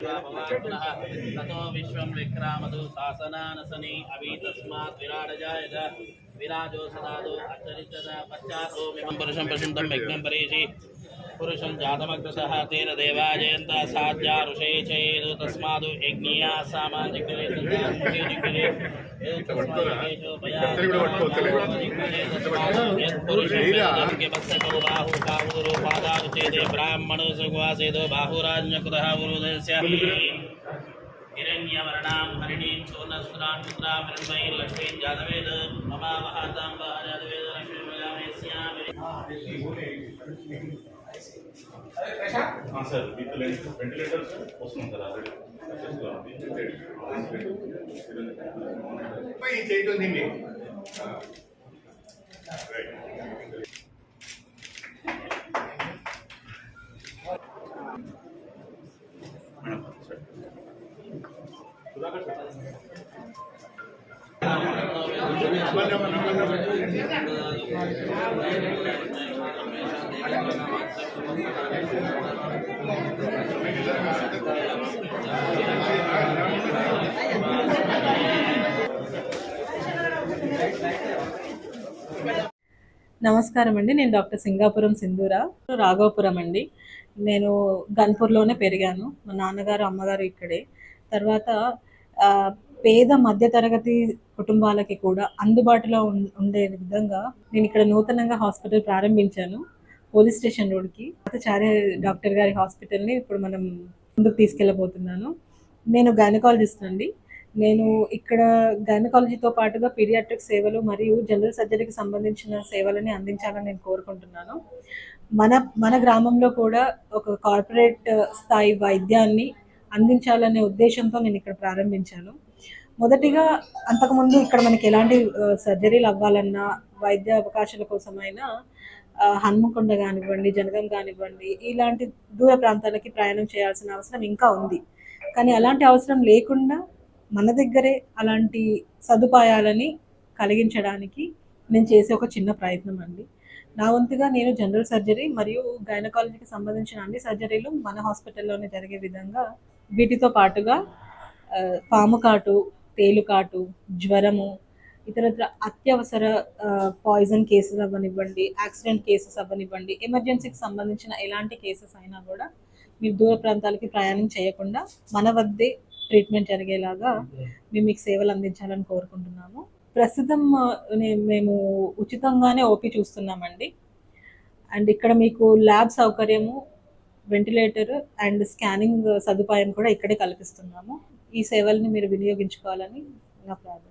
पुनः ततो विश्वं विक्रामतु शासनानसनि अभि तस्मात् विराडजायत विराजो सदादो अचरितद पश्चातो मिमं पुरुषं प्रसिद्धं यज्ञं परेशि पुरुषं जातमग्रसः तेन देवा जयन्ता साध्या ऋषे चेत् तस्मात् यज्ञिया सामाजिकपुरुषो ब्राह्मणो बाहुराज्ञकृतः हिरण्यवर्णां हरिणीं जातवेद जातवेद स्यामि సార్ విత్ వెంటిలేటర్ వస్తుంది సార్ ఆల్రెడీ చేయటం దీన్ని నమస్కారం అండి. నేను డాక్టర్ సింగాపురం సింధూర రాఘవపురం అండి. నేను గన్పూర్లోనే పెరిగాను. మా నాన్నగారు అమ్మగారు ఇక్కడే. తర్వాత పేద మధ్యతరగతి కుటుంబాలకి కూడా అందుబాటులో ఉం- ఉండే విధంగా నేను ఇక్కడ నూతనంగా హాస్పిటల్ ప్రారంభించాను. పోలీస్ స్టేషన్ రోడ్కి చారే డాక్టర్ గారి హాస్పిటల్ని ఇప్పుడు మనం ముందుకు తీసుకెళ్ళబోతున్నాను. నేను గైనకాలజిస్ట్ అండి. నేను ఇక్కడ గైనకాలజీతో పాటుగా పీడియాట్రిక్ సేవలు మరియు జనరల్ సర్జరీకి సంబంధించిన సేవలని అందించాలని నేను కోరుకుంటున్నాను. మన మన గ్రామంలో కూడా ఒక కార్పొరేట్ స్థాయి వైద్యాన్ని అందించాలనే ఉద్దేశంతో నేను ఇక్కడ ప్రారంభించాను. మొదటిగా అంతకుముందు ఇక్కడ మనకి ఎలాంటి సర్జరీలు అవ్వాలన్నా వైద్య అవకాశాల కోసమైనా హన్మకొండ కానివ్వండి జనగం కానివ్వండి ఇలాంటి దూర ప్రాంతాలకి ప్రయాణం చేయాల్సిన అవసరం ఇంకా ఉంది. కానీ అలాంటి అవసరం లేకుండా మన దగ్గరే అలాంటి సదుపాయాలని కలిగించడానికి నేను చేసే ఒక చిన్న ప్రయత్నం అండి. నా వంతుగా నేను జనరల్ సర్జరీ మరియు గైనకాలజీకి సంబంధించిన అన్ని సర్జరీలు మన హాస్పిటల్లోనే జరిగే విధంగా వీటితో పాటుగా పాము కాటు తేలుకాటు జ్వరము ఇతరత్ర అత్యవసర పాయిజన్ కేసెస్ అవ్వనివ్వండి యాక్సిడెంట్ కేసెస్ అవ్వనివ్వండి ఎమర్జెన్సీకి సంబంధించిన ఎలాంటి కేసెస్ అయినా కూడా మీరు దూర ప్రాంతాలకి ప్రయాణం చేయకుండా మన వద్దే ట్రీట్మెంట్ జరిగేలాగా మేము మీకు సేవలు అందించాలని కోరుకుంటున్నాము. ప్రస్తుతం మేము ఉచితంగానే ఓపీ చూస్తున్నామండి. అండ్ ఇక్కడ మీకు ల్యాబ్ సౌకర్యము వెంటిలేటర్ అండ్ స్కానింగ్ సదుపాయం కూడా ఇక్కడే కల్పిస్తున్నాము. ఈ సేవల్ని మీరు వినియోగించుకోవాలని నా ప్రార్థన.